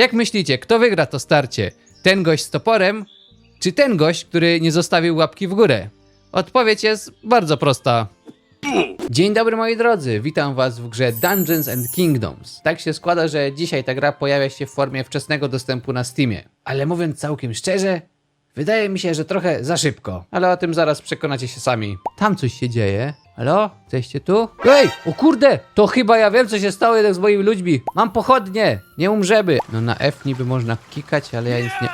Jak myślicie, kto wygra to starcie? Ten gość z toporem, czy ten gość, który nie zostawił łapki w górę? Odpowiedź jest bardzo prosta. Dzień dobry moi drodzy, witam was w grze Dungeons and Kingdoms. Tak się składa, że dzisiaj ta gra pojawia się w formie wczesnego dostępu na Steamie. Ale mówiąc całkiem szczerze, wydaje mi się, że trochę za szybko. Ale o tym zaraz przekonacie się sami. Tam coś się dzieje. Halo? Jesteście tu? Ej! O kurde! To chyba ja wiem, co się stało jednak z moimi ludźmi. Mam pochodnie! Nie umrzemy! No na F niby można kikać, ale ja nic nie...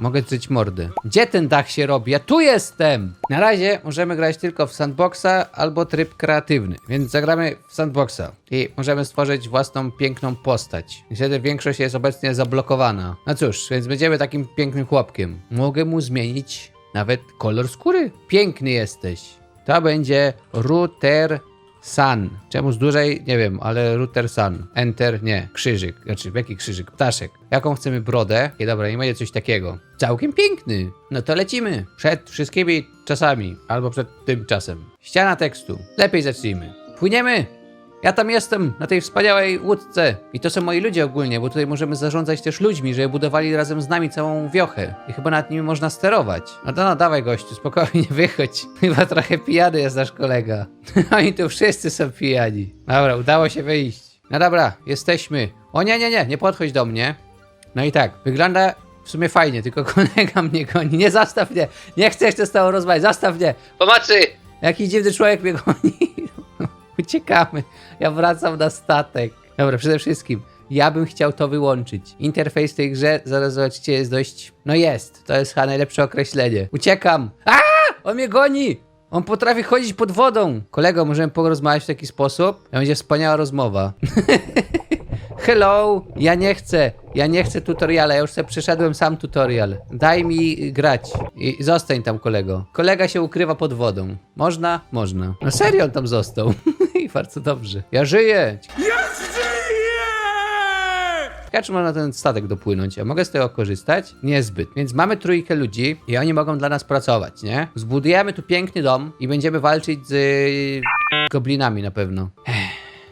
Mogę drzeć mordy. Gdzie ten dach się robi? Ja tu jestem! Na razie możemy grać tylko w sandboxa albo tryb kreatywny, więc zagramy w sandboxa i możemy stworzyć własną piękną postać. Niestety większość jest obecnie zablokowana. No cóż, więc będziemy takim pięknym chłopkiem. Mogę mu zmienić nawet kolor skóry. Piękny jesteś. To będzie Router Sun. Czemuż dłużej? Nie wiem, ale Router Sun. Enter, nie, krzyżyk. Znaczy, jaki krzyżyk? Ptaszek. Jaką chcemy brodę? I dobra, nie będzie coś takiego. Całkiem piękny. No to lecimy. Przed wszystkimi czasami. Albo przed tym czasem. Ściana tekstu. Lepiej zacznijmy. Płyniemy! Ja tam jestem, na tej wspaniałej łódce. I to są moi ludzie ogólnie, bo tutaj możemy zarządzać też ludźmi, żeby budowali razem z nami całą wiochę. I chyba nad nimi można sterować. No to no, dawaj gościu, spokojnie, wychodź. Chyba trochę pijany jest nasz kolega. Oni tu wszyscy są pijani. Dobra, udało się wyjść. No dobra, jesteśmy. O nie, nie, nie, nie podchodź do mnie. No i tak, wygląda w sumie fajnie, tylko kolega mnie goni. Nie zastaw mnie, nie chcę jeszcze z tobą rozmawiać, zastaw mnie. Pomocy! Jakiś dziwny człowiek mnie goni. Uciekamy. Ja wracam na statek. Dobra, przede wszystkim, ja bym chciał to wyłączyć. Interfejs w tej grze, zaraz zobaczycie, jest dość... No jest, to jest chyba najlepsze określenie. Uciekam! A! On mnie goni! On potrafi chodzić pod wodą. Kolego, możemy porozmawiać w taki sposób? To będzie wspaniała rozmowa. Hello, ja nie chcę, ja nie chcę tutoriala, ja już sobie przeszedłem sam tutorial. Daj mi grać i zostań tam kolego. Kolega się ukrywa pod wodą. Można? Można. No serio on tam został. I bardzo dobrze. Ja żyję. Ciekawe, czy można ten statek dopłynąć. Ja mogę z tego korzystać? Niezbyt. Więc mamy trójkę ludzi i oni mogą dla nas pracować, nie? Zbudujemy tu piękny dom i będziemy walczyć z y, goblinami na pewno. Ech.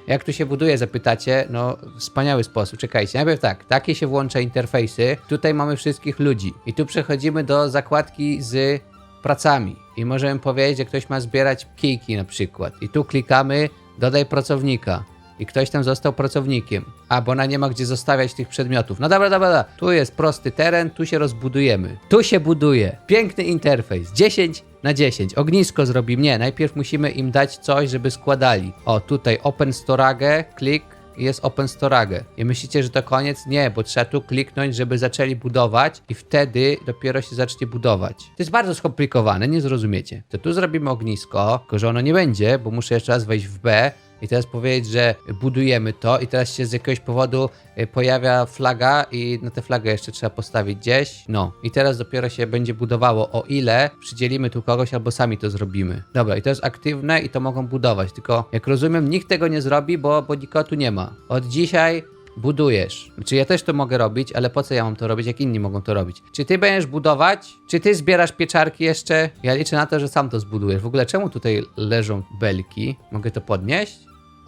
Jak tu się buduje, zapytacie? No, wspaniały sposób. Czekajcie, najpierw tak, takie się włącza interfejsy. Tutaj mamy wszystkich ludzi. I tu przechodzimy do zakładki z pracami. I możemy powiedzieć, że ktoś ma zbierać kijki na przykład. I tu klikamy, dodaj pracownika. I ktoś tam został pracownikiem. A, bo ona nie ma gdzie zostawiać tych przedmiotów. No dobra, dobra, dobra. Tu jest prosty teren, tu się rozbudujemy. Tu się buduje. Piękny interfejs. 10 na 10. Ognisko zrobimy. Nie, najpierw musimy im dać coś, żeby składali. O, tutaj Open Storage, klik jest Open Storage. I myślicie, że to koniec? Nie, bo trzeba tu kliknąć, żeby zaczęli budować i wtedy dopiero się zacznie budować. To jest bardzo skomplikowane, nie zrozumiecie. To tu zrobimy ognisko, tylko że ono nie będzie, bo muszę jeszcze raz wejść w B i teraz powiedzieć, że budujemy to i teraz się z jakiegoś powodu y, pojawia flaga i na tę flagę jeszcze trzeba postawić gdzieś. No i teraz dopiero się będzie budowało o ile przydzielimy tu kogoś albo sami to zrobimy. Dobra i to jest aktywne i to mogą budować, tylko jak rozumiem nikt tego nie zrobi, bo, bo nikogo tu nie ma. Od dzisiaj budujesz. Czy ja też to mogę robić, ale po co ja mam to robić, jak inni mogą to robić? Czy ty będziesz budować? Czy ty zbierasz pieczarki jeszcze? Ja liczę na to, że sam to zbudujesz. W ogóle czemu tutaj leżą belki? Mogę to podnieść?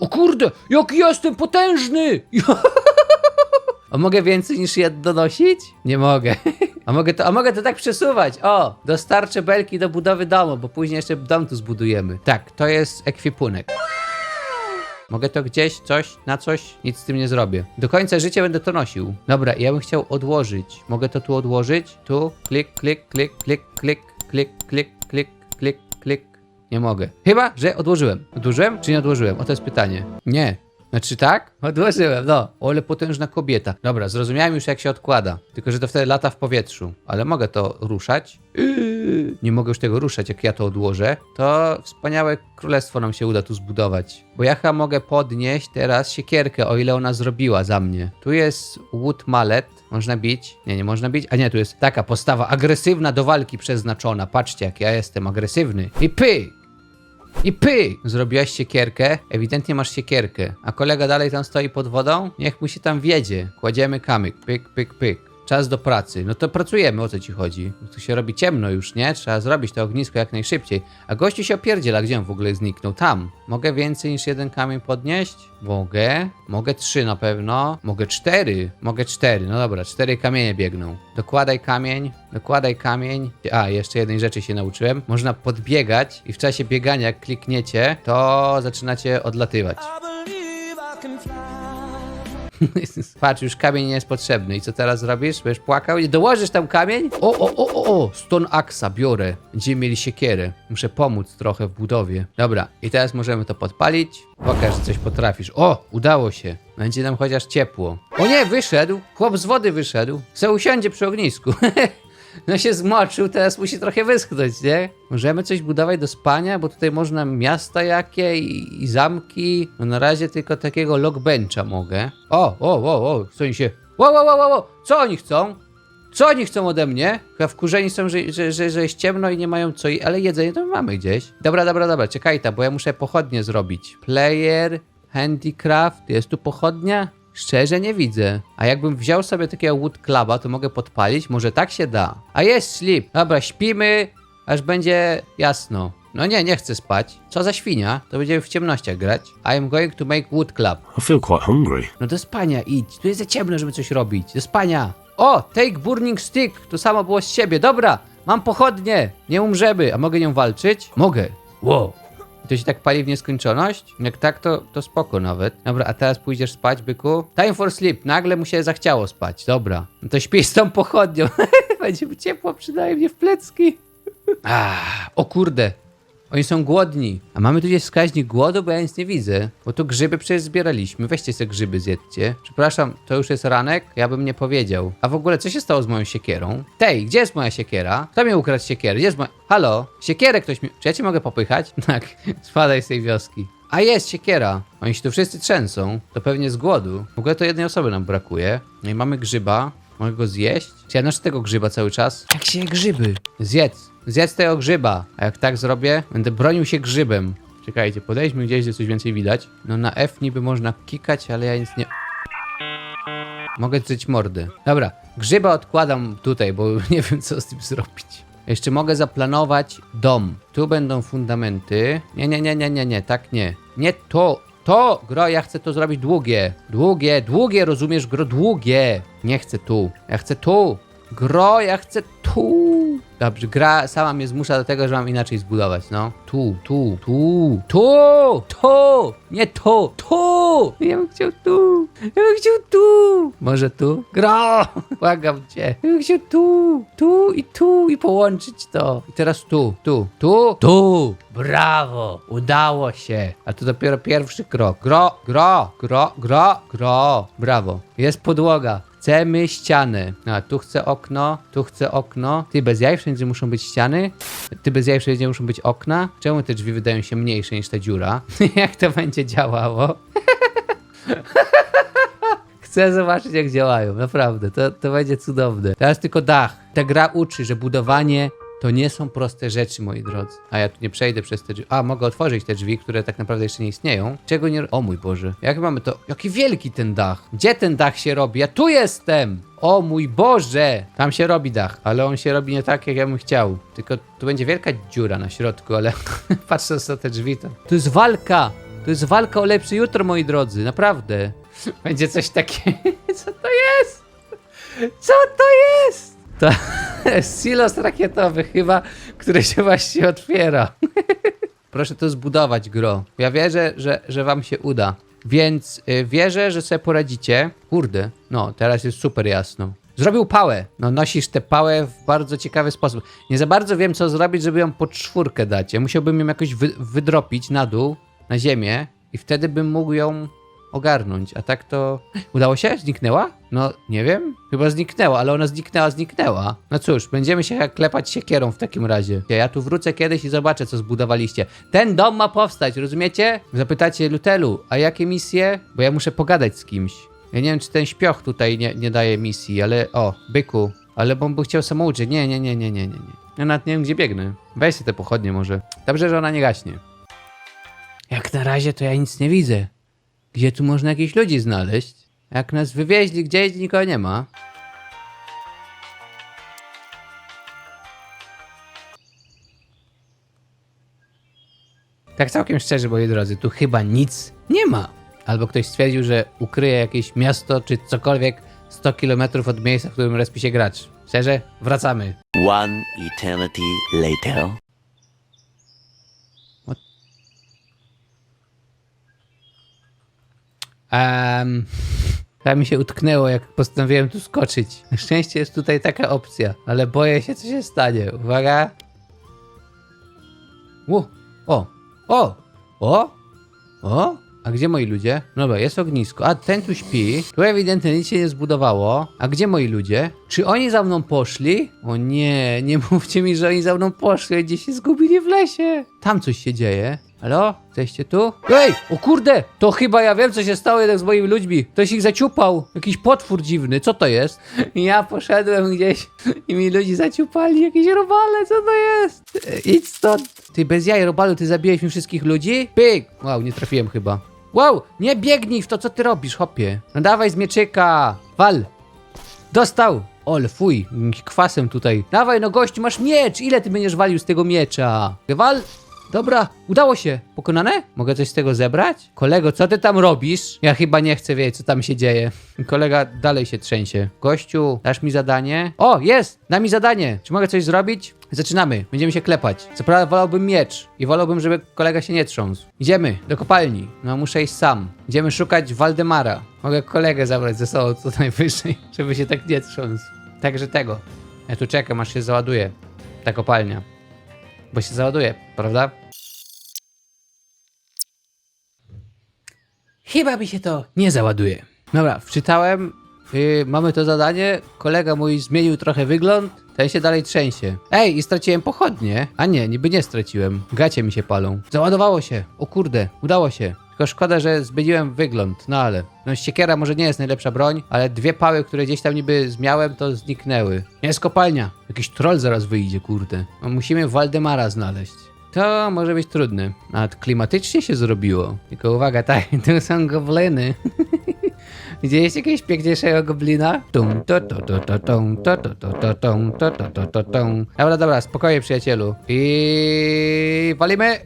O kurde, jaki jestem potężny! A mogę więcej niż jedno nosić? Nie mogę. A mogę, to, a mogę to tak przesuwać. O, dostarczę belki do budowy domu, bo później jeszcze dom tu zbudujemy. Tak, to jest ekwipunek. Mogę to gdzieś, coś, na coś? Nic z tym nie zrobię. Do końca życia będę to nosił. Dobra, ja bym chciał odłożyć. Mogę to tu odłożyć? Tu, klik, klik, klik, klik, klik, klik, klik, klik, klik, klik. Nie mogę. Chyba, że odłożyłem. Odłożyłem, czy nie odłożyłem? O to jest pytanie. Nie. Znaczy tak? Odłożyłem, no. O, ale potężna kobieta. Dobra, zrozumiałem już jak się odkłada. Tylko, że to wtedy lata w powietrzu. Ale mogę to ruszać. Yy, nie mogę już tego ruszać, jak ja to odłożę. To wspaniałe królestwo nam się uda tu zbudować. Bo ja chyba mogę podnieść teraz siekierkę, o ile ona zrobiła za mnie. Tu jest wood mallet. Można bić? Nie, nie można bić. A nie, tu jest taka postawa agresywna do walki przeznaczona. Patrzcie, jak ja jestem agresywny. I pyk! I py! Zrobiłaś siekierkę, ewidentnie masz siekierkę. A kolega dalej tam stoi pod wodą? Niech mu się tam wiedzie. Kładziemy kamyk, pyk, pyk, pyk. Czas do pracy. No to pracujemy, o co ci chodzi? Tu się robi ciemno już, nie? Trzeba zrobić to ognisko jak najszybciej. A gościu się opierdziela, gdzie on w ogóle zniknął? Tam. Mogę więcej niż jeden kamień podnieść? Mogę. Mogę trzy na pewno. Mogę cztery. Mogę cztery. No dobra, cztery kamienie biegną. Dokładaj kamień. Dokładaj kamień. A, jeszcze jednej rzeczy się nauczyłem. Można podbiegać i w czasie biegania, jak klikniecie, to zaczynacie odlatywać. I Patrz, już kamień nie jest potrzebny. I co teraz zrobisz? Będziesz płakał? I dołożysz tam kamień? O, o, o, o, o! Stone Axa biorę. Będziemy mieli siekierę. Muszę pomóc trochę w budowie. Dobra, i teraz możemy to podpalić. Pokaż, że coś potrafisz. O, udało się. Będzie nam chociaż ciepło. O nie, wyszedł. Chłop z wody wyszedł. Se usiądzie przy ognisku. No się zmoczył, teraz musi trochę wyschnąć, nie? Możemy coś budować do spania, bo tutaj można miasta jakie i, i zamki. No na razie tylko takiego lockbencha mogę. O, o, o, o, co oni się... Wo, wo, wo, wo, co oni chcą? Co oni chcą ode mnie? Chyba wkurzeni są, że, że, że, że jest ciemno i nie mają co i... Ale jedzenie to mamy gdzieś. Dobra, dobra, dobra, czekaj ta, bo ja muszę pochodnie zrobić. Player, handicraft, jest tu pochodnia? Szczerze nie widzę. A jakbym wziął sobie takiego wood cluba, to mogę podpalić? Może tak się da. A jest sleep. Dobra, śpimy, aż będzie jasno. No nie, nie chcę spać. Co za świnia? To będziemy w ciemnościach grać. I am going to make wood club. I feel quite hungry. No do spania idź. Tu jest za ciemno, żeby coś robić. Do spania. O, take burning stick. To samo było z siebie. Dobra, mam pochodnie. Nie umrzemy. A mogę nią walczyć? Mogę. Wow. To się tak pali w nieskończoność? Jak tak, to, to spoko nawet. Dobra, a teraz pójdziesz spać, byku? Time for sleep. Nagle mu się zachciało spać. Dobra. No to śpi z tą pochodnią. Będzie ciepło przynajmniej w plecki. Ah, o kurde. Oni są głodni. A mamy tu gdzieś wskaźnik głodu, bo ja nic nie widzę. Bo tu grzyby przecież zbieraliśmy. Weźcie sobie grzyby, zjedzcie. Przepraszam, to już jest ranek? Ja bym nie powiedział. A w ogóle, co się stało z moją siekierą? Tej, gdzie jest moja siekiera? Kto mi ukradł siekierę? Gdzie jest moja... Halo? Siekierę ktoś mi... Czy ja cię mogę popychać? Tak. Spadaj z tej wioski. A jest siekiera. Oni się tu wszyscy trzęsą. To pewnie z głodu. W ogóle to jednej osoby nam brakuje. No i mamy grzyba. Mogę go zjeść? Czy ja noszę tego grzyba cały czas? Jak się je grzyby? Zjedz. Zjedz tego grzyba. A jak tak zrobię, będę bronił się grzybem. Czekajcie, podejdźmy gdzieś, gdzie coś więcej widać. No na F niby można kikać, ale ja nic nie... Mogę drzeć mordy. Dobra, grzyba odkładam tutaj, bo nie wiem co z tym zrobić. Jeszcze mogę zaplanować dom. Tu będą fundamenty. Nie, nie, nie, nie, nie, nie, tak nie. Nie to, to, gro, ja chcę to zrobić długie. Długie, długie, rozumiesz, gro, długie. Nie chcę tu, ja chcę tu. Gro, ja chcę tu. Dobrze, gra sama mnie zmusza do tego, że mam inaczej zbudować, no. Tu, tu, tu, tu, tu, nie tu, tu. Ja bym chciał tu, ja bym chciał tu. Może tu? Gro, błagam cię. Ja bym chciał tu, tu i tu i połączyć to. I teraz tu, tu, tu, tu. Brawo, udało się. A to dopiero pierwszy krok. Gro, gro, gro, gro, gro. Brawo. Jest podłoga. Chcemy ścianę. A, tu chcę okno, tu chcę okno. Ty bez jaj wszędzie muszą być ściany. Ty bez jaj wszędzie muszą być okna. Czemu te drzwi wydają się mniejsze niż ta dziura? jak to będzie działało? Chcę zobaczyć, jak działają, naprawdę. To, to będzie cudowne. Teraz tylko dach. Ta gra uczy, że budowanie to nie są proste rzeczy, moi drodzy. A ja tu nie przejdę przez te drzwi. A, mogę otworzyć te drzwi, które tak naprawdę jeszcze nie istnieją. Czego nie... O mój Boże. Jak mamy to... Jaki wielki ten dach. Gdzie ten dach się robi? Ja tu jestem! O mój Boże! Tam się robi dach, ale on się robi nie tak, jak ja bym chciał. Tylko tu będzie wielka dziura na środku, ale patrząc na te drzwi, to... To jest walka! To jest walka o lepsze jutro, moi drodzy. Naprawdę. Będzie coś takiego... Co to jest? Co to jest? To silos rakietowy chyba, który się właśnie otwiera. Proszę to zbudować, gro. Ja wierzę, że, że wam się uda. Więc y, wierzę, że sobie poradzicie. Kurde, no teraz jest super jasno. Zrobił pałę. No nosisz tę pałę w bardzo ciekawy sposób. Nie za bardzo wiem, co zrobić, żeby ją pod czwórkę dać. Ja musiałbym ją jakoś wy wydropić na dół, na ziemię i wtedy bym mógł ją ogarnąć, a tak to... Udało się? Zniknęła? No, nie wiem. Chyba zniknęła, ale ona zniknęła, zniknęła. No cóż, będziemy się klepać siekierą w takim razie. Ja tu wrócę kiedyś i zobaczę, co zbudowaliście. Ten dom ma powstać, rozumiecie? Zapytacie Lutelu, a jakie misje? Bo ja muszę pogadać z kimś. Ja nie wiem, czy ten śpioch tutaj nie, nie daje misji, ale... O, byku. Ale bo on by chciał samouczyć. Nie, nie, nie, nie, nie, nie. nie. Ja nawet nie wiem, gdzie biegnę. Weź te pochodnie może. Dobrze, że ona nie gaśnie. Jak na razie to ja nic nie widzę. Gdzie tu można jakichś ludzi znaleźć? Jak nas wywieźli gdzieś, nikogo nie ma. Tak całkiem szczerze, moi drodzy, tu chyba nic nie ma. Albo ktoś stwierdził, że ukryje jakieś miasto czy cokolwiek 100 km od miejsca, w którym respi się gracz. Szczerze, wracamy. One eternity later. Um, to mi się utknęło, jak postanowiłem tu skoczyć. Na szczęście jest tutaj taka opcja, ale boję się, co się stanie. Uwaga. U, o, o, o, o. A gdzie moi ludzie? No Dobra, jest ognisko. A ten tu śpi. Tu ewidentnie nic się nie zbudowało. A gdzie moi ludzie? Czy oni za mną poszli? O nie, nie mówcie mi, że oni za mną poszli, gdzieś się zgubili w lesie. Tam coś się dzieje. Halo? Jesteście tu? Ej! O kurde! To chyba ja wiem, co się stało jednak z moimi ludźmi. Ktoś ich zaciupał. Jakiś potwór dziwny. Co to jest? Ja poszedłem gdzieś i mi ludzi zaciupali. Jakieś robale, co to jest? E, Idź stąd. Ty bez jaj, robalu, ty zabiłeś mi wszystkich ludzi? Pyk! Wow, nie trafiłem chyba. Wow! Nie biegnij w to, co ty robisz, hopie. No dawaj z mieczyka. Wal! Dostał! Ol, fuj, kwasem tutaj. Dawaj, no gościu, masz miecz! Ile ty będziesz walił z tego miecza? Wal! Dobra, udało się. Pokonane? Mogę coś z tego zebrać? Kolego, co ty tam robisz? Ja chyba nie chcę wiedzieć, co tam się dzieje. Kolega dalej się trzęsie. Gościu, dasz mi zadanie? O, jest! Da mi zadanie. Czy mogę coś zrobić? Zaczynamy. Będziemy się klepać. Co prawda wolałbym miecz i wolałbym, żeby kolega się nie trząsł. Idziemy do kopalni. No muszę iść sam. Idziemy szukać Waldemara. Mogę kolegę zabrać ze sobą co najwyżej, żeby się tak nie trząsł. Także tego. Ja tu czekam, aż się załaduje ta kopalnia. Bo się załaduje, prawda? Chyba mi się to nie załaduje. Dobra, wczytałem. Yy, mamy to zadanie. Kolega mój zmienił trochę wygląd. Ten się dalej trzęsie. Ej, i straciłem pochodnie. A nie, niby nie straciłem. Gacie mi się palą. Załadowało się. O kurde, udało się. Tylko szkoda, że zmieniłem wygląd. No ale. No siekiera może nie jest najlepsza broń, ale dwie pały, które gdzieś tam niby zmiałem, to zniknęły. Jest kopalnia. Jakiś troll zaraz wyjdzie, kurde. No, musimy Waldemara znaleźć. To może być trudne. Nawet klimatycznie się zrobiło. Tylko uwaga, tak, tu są gobliny. Widzieliście jakiegoś piękniejszego goblina? Tum, to, to, to, to, tum, to, to, to, to, tum, to, to, to, to, tum. Dobra, dobra, spokojnie przyjacielu. I walimy.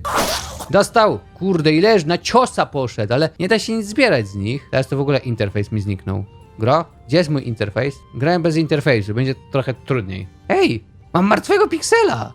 Dostał! Kurde, ileż na ciosa poszedł, ale nie da się nic zbierać z nich. Teraz to w ogóle interfejs mi zniknął. Gro? Gdzie jest mój interfejs? Grałem bez interfejsu, będzie trochę trudniej. Ej! Mam martwego piksela!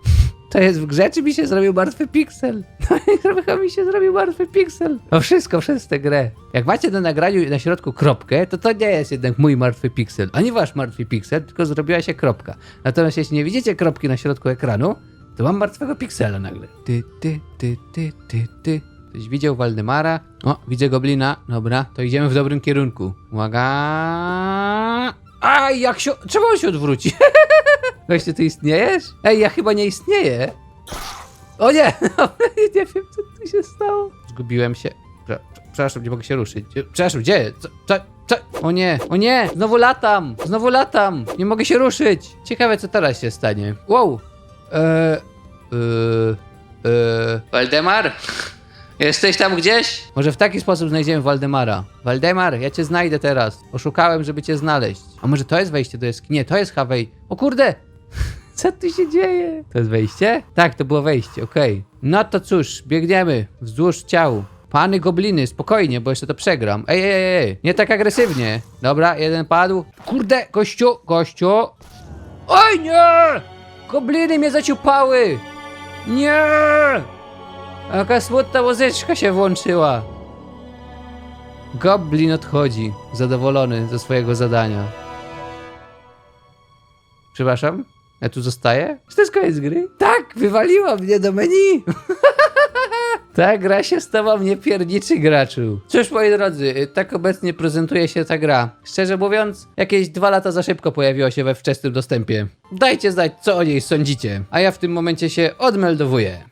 To jest w grze, czy mi się zrobił martwy piksel? No chyba mi się zrobił martwy piksel. No wszystko przez tę grę. Jak macie na nagraniu na środku kropkę, to to nie jest jednak mój martwy piksel, ani wasz martwy piksel, tylko zrobiła się kropka. Natomiast jeśli nie widzicie kropki na środku ekranu, to mam martwego piksela nagle. Ty, ty, ty, ty, ty, ty. Ktoś widział Waldemara? O, widzę goblina. Dobra, to idziemy w dobrym kierunku. Uwaga. Aj, jak się... Czemu on się odwróci? Goście, ty istniejesz? Ej, ja chyba nie istnieję. O nie! nie wiem, co tu się stało. Zgubiłem się. Prze- Przepraszam, nie mogę się ruszyć. Przepraszam, gdzie? Co? co? Co? O nie, o nie! Znowu latam! Znowu latam! Nie mogę się ruszyć! Ciekawe, co teraz się stanie. Wow! Eee... Eee... Eee... Waldemar? Jesteś tam gdzieś? Może w taki sposób znajdziemy Waldemara. Waldemar, ja cię znajdę teraz. Oszukałem, żeby cię znaleźć. A może to jest wejście do jaskini? Nie, to jest Hawej. O kurde! Co tu się dzieje? To jest wejście? Tak, to było wejście, okej. No to cóż, biegniemy wzdłuż ciał. Pany gobliny, spokojnie, bo jeszcze to przegram. Ej, ej, ej, ej, nie tak agresywnie. Dobra, jeden padł. Kurde, gościu, gościu. Oj, nie! Gobliny mnie zaciupały! Nie! Jaka smutna muzyczka się włączyła. Goblin odchodzi, zadowolony ze swojego zadania. Przepraszam? Ja tu zostaję? Czy to jest koniec gry? Tak, wywaliła mnie do menu. ta gra się stała mnie pierniczy graczu. Cóż, moi drodzy, y, tak obecnie prezentuje się ta gra. Szczerze mówiąc, jakieś dwa lata za szybko pojawiła się we wczesnym dostępie. Dajcie znać, co o niej sądzicie. A ja w tym momencie się odmeldowuję.